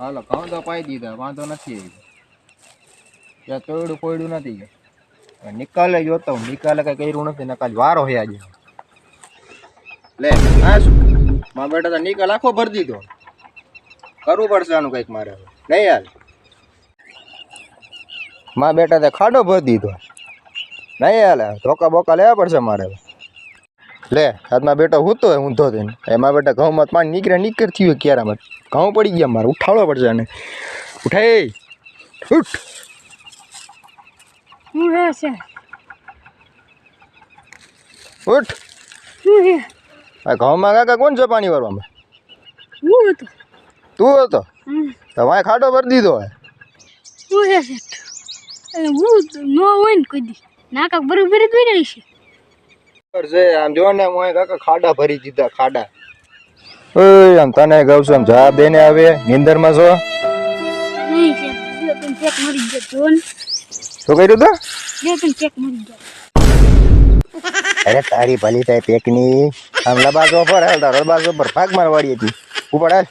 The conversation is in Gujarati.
હાલો, ઘઉં તો પાઈ દીધા, વાંધો નથી ત્યાં તોડું કોયડું નથી. નિકાલે જોતો નિકાલે કઈ કર્યું નથી, ને કાલ વારો હે આજે. લે હા શું મારા બેટા તો નિકાલ આખો ભરી દીધો. કરવું પડશે આનું કંઈક મારે. નહીં યાર મારા બેટા તે ખાડો ભરી દીધો. નહીં હાલે, ધોકા બોકા લેવા પડશે મારે. લે હાથમાં બેટો હૂતો હોય ઊંધો થઈને. એમાં બેટા ઘઉંમાં પાણી નીકળે નીકળ થયું ક્યારામાં. ઘઉં પડી ગયા મારે ઉઠાડવો પડશે આને. ઉઠાય ઉઠ. હું હે છે? ઉઠ. હું હે આ ઘઉંમાં કાકા કોણ છે પાણી વાળવામાં? હું હતો. તું હતો? તો વાય ખાડો ભરી દીધો હે હું હે છે? હું ન હોય ને કોઈ દી. નાકા બરોબર જ ભરી છે. છે. આમ જો ને હું કાકા ખાડા ભરી દીધા ખાડા. ઓય આમ તને કહું છું આમ જવાબ દેને આવે નિંદરમાં છો? નહીં છે. શું કર્યું તું? અરે તારી ભલી થાય પેકની. આમ લબાસો પર હાલ તારો લબાસો પર ભાગ મારવાડી હતી. ઉપર હાલ.